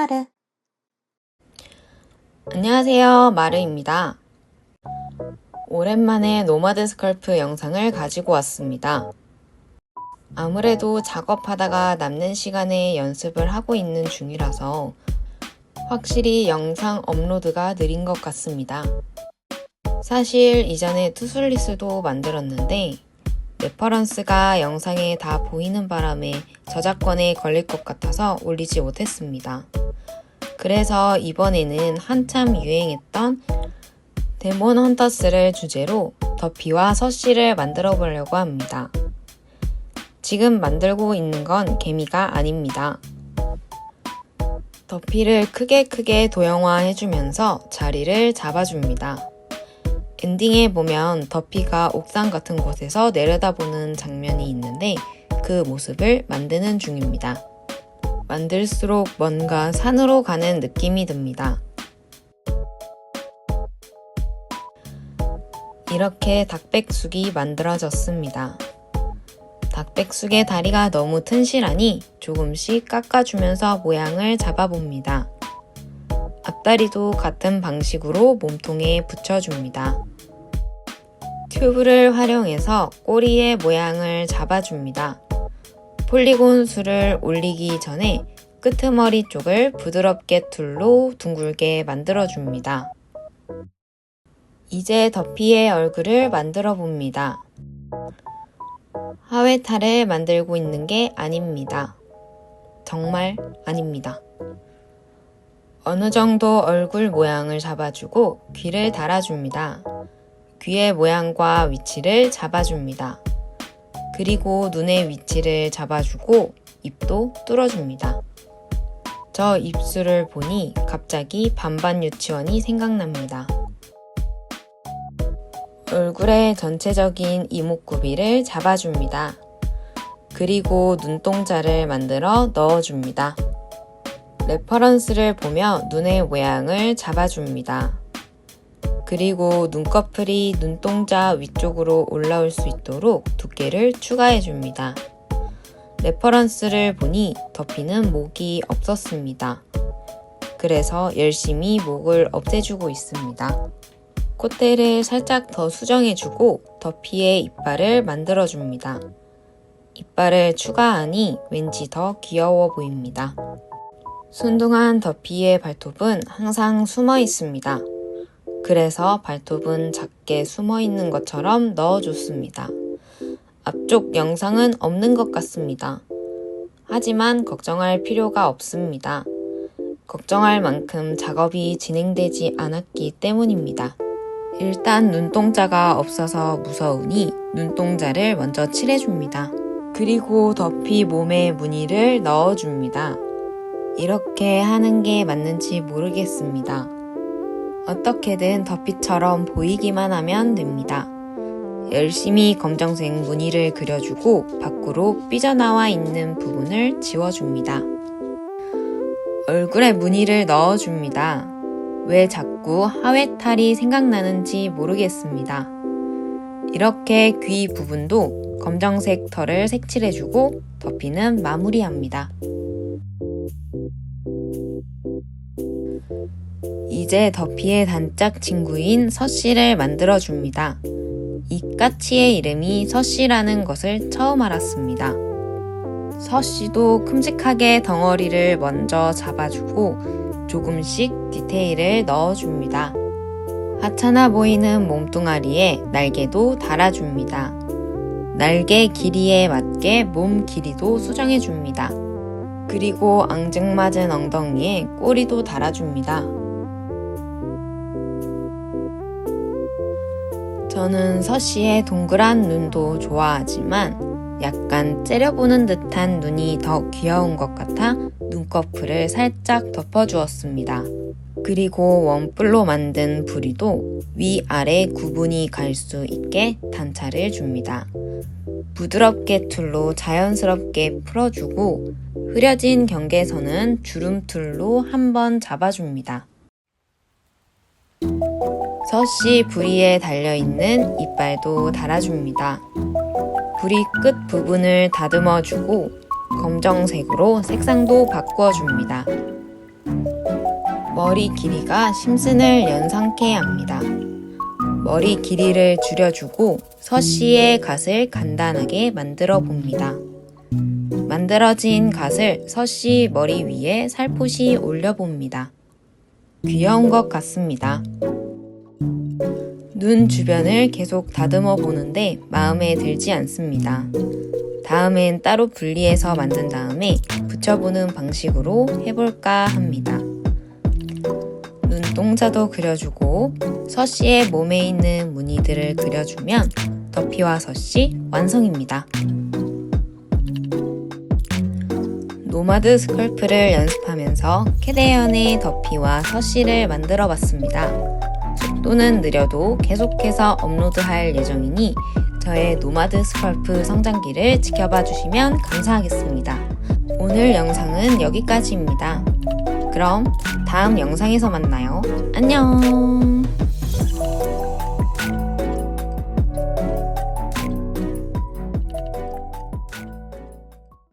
마르 안녕하세요. 마르입니다. 오랜만에 노마드 스컬프 영상을 가지고 왔습니다. 아무래도 작업하다가 남는 시간에 연습을 하고 있는 중이라서 확실히 영상 업로드가 느린 것 같습니다. 사실 이전에 투슬리스도 만들었는데 레퍼런스가 영상에 다 보이는 바람에 저작권에 걸릴 것 같아서 올리지 못했습니다. 그래서 이번에는 한참 유행했던 데몬 헌터스를 주제로 더피와 서씨를 만들어 보려고 합니다. 지금 만들고 있는 건 개미가 아닙니다. 더피를 크게 크게 도형화 해주면서 자리를 잡아줍니다. 엔딩에 보면 더피가 옥상 같은 곳에서 내려다보는 장면이 있는데 그 모습을 만드는 중입니다. 만들수록 뭔가 산으로 가는 느낌이 듭니다. 이렇게 닭백숙이 만들어졌습니다. 닭백숙의 다리가 너무 튼실하니 조금씩 깎아주면서 모양을 잡아봅니다. 앞다리도 같은 방식으로 몸통에 붙여줍니다. 튜브를 활용해서 꼬리의 모양을 잡아줍니다. 폴리곤 술을 올리기 전에 끄트머리 쪽을 부드럽게 툴로 둥글게 만들어줍니다. 이제 더피의 얼굴을 만들어 봅니다. 하회탈을 만들고 있는 게 아닙니다. 정말 아닙니다. 어느 정도 얼굴 모양을 잡아주고 귀를 달아줍니다. 귀의 모양과 위치를 잡아줍니다. 그리고 눈의 위치를 잡아주고 입도 뚫어줍니다. 저 입술을 보니 갑자기 반반 유치원이 생각납니다. 얼굴의 전체적인 이목구비를 잡아줍니다. 그리고 눈동자를 만들어 넣어줍니다. 레퍼런스를 보며 눈의 모양을 잡아줍니다. 그리고 눈꺼풀이 눈동자 위쪽으로 올라올 수 있도록 두께를 추가해 줍니다. 레퍼런스를 보니 덮이는 목이 없었습니다. 그래서 열심히 목을 없애주고 있습니다. 콧대를 살짝 더 수정해주고 더피의 이빨을 만들어줍니다. 이빨을 추가하니 왠지 더 귀여워 보입니다. 순둥한 더피의 발톱은 항상 숨어 있습니다. 그래서 발톱은 작게 숨어 있는 것처럼 넣어줬습니다. 앞쪽 영상은 없는 것 같습니다. 하지만 걱정할 필요가 없습니다. 걱정할 만큼 작업이 진행되지 않았기 때문입니다. 일단 눈동자가 없어서 무서우니 눈동자를 먼저 칠해줍니다. 그리고 더피 몸에 무늬를 넣어줍니다. 이렇게 하는 게 맞는지 모르겠습니다. 어떻게든 더피처럼 보이기만 하면 됩니다. 열심히 검정색 무늬를 그려주고 밖으로 삐져나와 있는 부분을 지워줍니다. 얼굴에 무늬를 넣어줍니다. 왜 자꾸 하회탈이 생각나는지 모르겠습니다. 이렇게 귀 부분도 검정색 털을 색칠해주고 덮이는 마무리합니다. 이제 더피의 단짝 친구인 서씨를 만들어줍니다. 이 까치의 이름이 서씨라는 것을 처음 알았습니다. 서씨도 큼직하게 덩어리를 먼저 잡아주고 조금씩 디테일을 넣어줍니다. 하찮아 보이는 몸뚱아리에 날개도 달아줍니다. 날개 길이에 맞게 몸 길이도 수정해줍니다. 그리고 앙증맞은 엉덩이에 꼬리도 달아줍니다. 저는 서씨의 동그란 눈도 좋아하지만 약간 째려보는 듯한 눈이 더 귀여운 것 같아 눈꺼풀을 살짝 덮어주었습니다. 그리고 원뿔로 만든 부리도 위아래 구분이 갈 수 있게 단차를 줍니다. 부드럽게 툴로 자연스럽게 풀어주고 흐려진 경계선은 주름툴로 한번 잡아줍니다. 서씨 부리에 달려있는 이빨도 달아줍니다. 부리 끝 부분을 다듬어주고 검정색으로 색상도 바꾸어줍니다. 머리 길이가 심슨을 연상케 합니다. 머리 길이를 줄여주고 서씨의 갓을 간단하게 만들어 봅니다. 만들어진 갓을 서씨 머리 위에 살포시 올려봅니다. 귀여운 것 같습니다. 눈 주변을 계속 다듬어 보는데 마음에 들지 않습니다. 다음엔 따로 분리해서 만든 다음에 붙여보는 방식으로 해볼까 합니다. 눈동자도 그려주고 서씨의 몸에 있는 무늬들을 그려주면 더피와 서씨 완성입니다. 노마드 스컬프를 연습하면서 캐데언의 더피와 서씨를 만들어 봤습니다. 속도는 느려도 계속해서 업로드할 예정이니 저의 노마드 스컬프 성장기를 지켜봐 주시면 감사하겠습니다. 오늘 영상은 여기까지입니다. 그럼 다음 영상에서 만나요. 안녕!